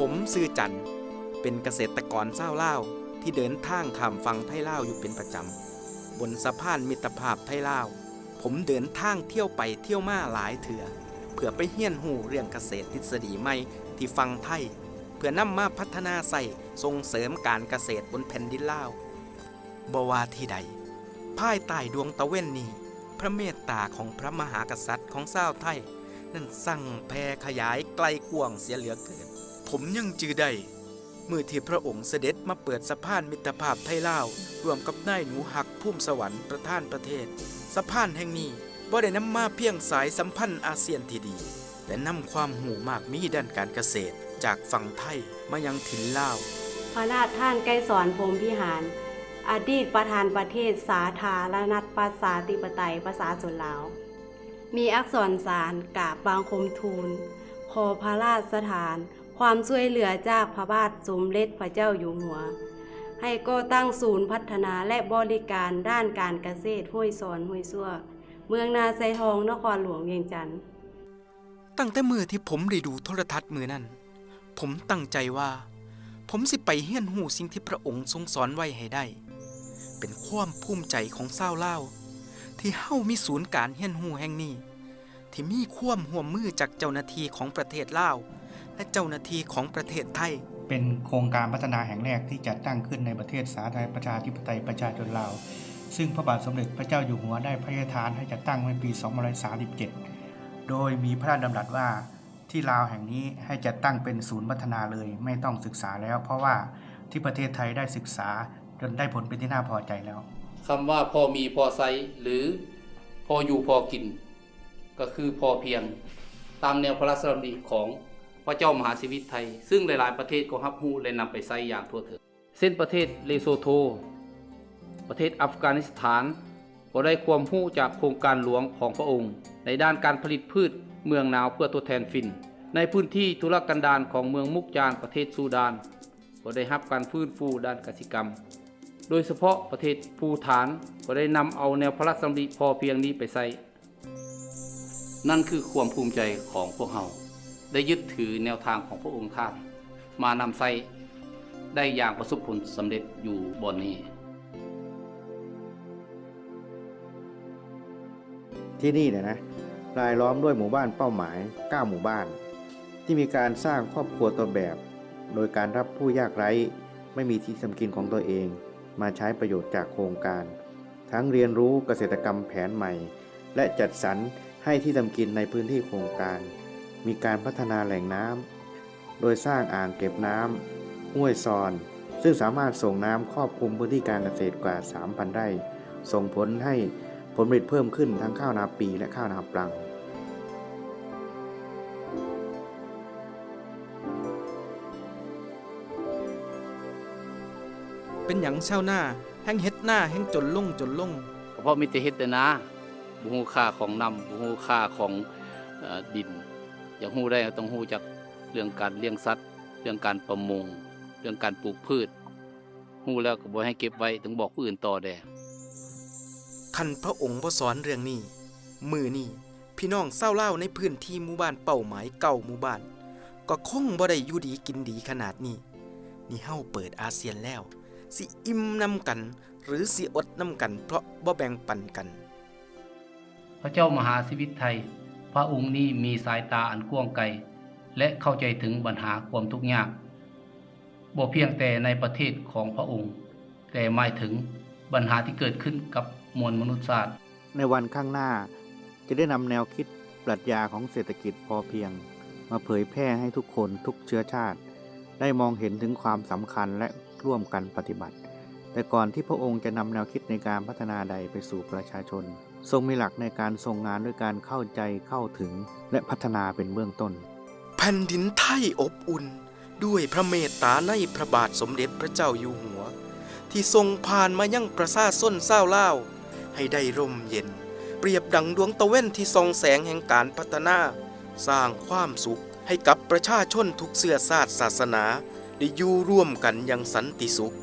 ผมซื้อจันเป็นเกษตรกรเศร้าวล่าที่เดินทางข้ามฝั่งไทยลาอยู่เป็นประจำ บนสะพานมิตรภาพไทยลาผมเดินทางเที่ยวไปเที่ยวมาหลายเถื่อเพื่อไปเฮียนหูเรื่องเกษตรทฤษฎีใหม่ที่ฟังไทย เพื่อนำมาพัฒนาใส่ส่งเสริมการเกษตรบนแผ่นดินเล่าบว่าที่ใดภายใต้ดวงตะเว้นนี้ พระเมตตาของพระมหากษัตริย์ของเศร้าไทย นั่นสั่งแผ่ขยายไกลกว้างเสียเหลือเกิน ผมยังจือได้มือที่พระองค์เสด็จมาเปิดสะพานมิตรภาพไทยลาวรวมกับนายหนูหักพุ่มสวรรค์ประธานประเทศ สะพานแห่งนี้บ่ได้นำมาเพียงสายสัมพันธ์อาเซียนที่ดี แต่นำความหูมากมีด้านการเกษตร จากฝั่งไทยมายังถิ่นลาวพระราชท่านไกรสอนพรมพิหาร อดีตประธานประเทศสาธารณรัฐประชาธิปไตยประชาชนลาว มีอักษรสารกาบบางคมทูลขอพระราชทาน ความช่วยเหลือจากพระบาทสมเด็จพระเจ้าอยู่หัว ให้ก่อตั้งศูนย์พัฒนาและบริการด้านการเกษตรห้วยซอนห้วยซัวเมืองนาไซทองนครหลวงเวียงจันทน์ตั้งแต่มือที่ผมได้ดูโทรทัศน์มือนั้น ผมตั้งใจว่า ผมสิไปเฮียนหูสิ่งที่พระองค์ทรงสอนไว้ให้ได้ เป็นความภูมิใจของเศร้าเล่า ที่เฮ้ามีศูนย์การเฮียนหูแห่งนี้ ที่มีความห่วมมือจากเจ้าหน้าที่ของประเทศลาว และเจ้าหน้าที่ของประเทศไทย เป็นโครงการพัฒนาแห่งแรกที่จัดตั้งขึ้นในประเทศสาธารณรัฐประชาธิปไตยประชาชนลาว ซึ่งพระบาทสมเด็จพระเจ้าอยู่หัวได้พระราชทานให้จัดตั้งในปี 2537 โดยมีพระราชดำรัสว่าที่ลาวแห่งนี้ให้จัดตั้งเป็นศูนย์พัฒนาเลยไม่ต้องศึกษาแล้ว เพราะว่าที่ประเทศไทยได้ศึกษาจนได้ผลเป็นที่น่าพอใจแล้วคำว่าพอมีพอใช้หรือพออยู่พอกิน ก็คือพอเพียงตามแนวพระราชดำริของ พระเจ้ามหาชีวิตไทย ซึ่งหลาย ๆ ประเทศก็รับรู้และนำไปใช้อย่างทั่วถึงเส้นประเทศเลโซโท ประเทศอัฟกานิสถานก็ได้ความรู้จากโครงการหลวงของพระองค์ ในด้านการผลิตพืชเมืองหนาวเพื่อทดแทนฟิน ในพื้นที่ธุรกันดารของเมืองมุกจานประเทศซูดานก็ได้รับการฟื้นฟูด้านกสิกรรม โดยเฉพาะประเทศภูฐานก็ได้นำเอาแนวพระราชดำริพอเพียงนี้ไปใช้นั่นคือความภูมิใจของพวกเรา ได้ยึดถือแนวทางของพระองค์ท่าน มานำใช้ได้อย่างประสบผลสำเร็จอยู่บนนี้ ที่นี่เนี่ยนะรายล้อมด้วยหมู่บ้านเป้าหมาย 9 หมู่บ้าน ที่มีการสร้างครอบครัวตัวแบบ โดยการรับผู้ยากไร้ไม่มีที่ทำกินของตัวเอง มาใช้ประโยชน์จากโครงการ ทั้งเรียนรู้เกษตรกรรมแผนใหม่ และจัดสรรให้ที่ทำกินในพื้นที่โครงการ มีการพัฒนาแหล่งน้ำโดยสร้างอ่างเก็บน้ำห้วยซอน ซึ่งสามารถส่งน้ำครอบคลุมพื้นที่การเกษตรกว่า 3,000 ไร่ ส่งผลให้ผลผลิตเพิ่มขึ้นทั้งข้าวนาปีและข้าวนาปลังเป็นหยังเช่าวหน้า แห้งเฮ็ดหน้าแห้งจนลงจนลงเพราะมีแต่เฮ็ดแต่นาบ่ฮู้ค่าของน้ำบ่ฮู้ค่าของเอ่อดิน อย่างฮู้ได้ก็ต้องฮู้จักเรื่องการเลี้ยงสัตว์ เรื่องการประมง เรื่องการปลูกพืชฮู้แล้วก็บ่ให้เก็บไว้ต้องบอกผู้อื่นต่อแด่คันพระองค์บ่สอนเรื่องนี้ มือนี้พี่น้องเศร้าเล่าวในพื้นที่หมู่บ้านเป้าหมายเก่าหมู่บ้าน ก็คงบ่ได้อยู่ดีกินดีขนาดนี้ นี่เฮาเปิดอาเซียนแล้ว สิอิ่มนำกัน หรือสิอดนำกัน เพราะบ่แบ่งปันกัน พระเจ้ามหาชีวิตไทย พระองค์นี้มีสายตาอันกว้างไกล และเข้าใจถึงปัญหาความทุกข์ยากบ่เพียงแต่ในประเทศของพระองค์ แต่หมายถึงปัญหาที่เกิดขึ้นกับมวลมนุษยชาติ ในวันข้างหน้าจะได้นำแนวคิดปรัชญาของเศรษฐกิจพอเพียง มาเผยแพร่ให้ทุกคนทุกเชื้อชาติ ได้มองเห็นถึงความสำคัญและร่วมกันปฏิบัติ แต่ก่อนที่พระองค์จะนำแนวคิดในการพัฒนาใดไปสู่ประชาชน ทรงมีหลักในการทรงงานด้วยการเข้าใจเข้าถึงและพัฒนาเป็นเบื้องต้น แผ่นดินไทยอบอุ่น ด้วยพระเมตตาในพระบาทสมเด็จพระเจ้าอยู่หัว ที่ทรงผ่านมายังประชาส้นเศร้าเล่า ให้ได้ร่มเย็น เปรียบดังดวงตะเว้นที่ส่องแสงแห่งการพัฒนา สร้างความสุขให้กับประชาชนทุกเสื้อชาติศาสนา ได้อยู่ร่วมกันอย่างสันติสุข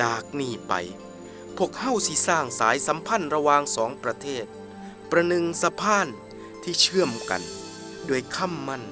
จากนี้ไป พวกเฮ้าสิสร้างสายสัมพันธ์ระหว่างสองประเทศ ประหนึ่งสะพานที่เชื่อมกัน ด้วยคำมั่น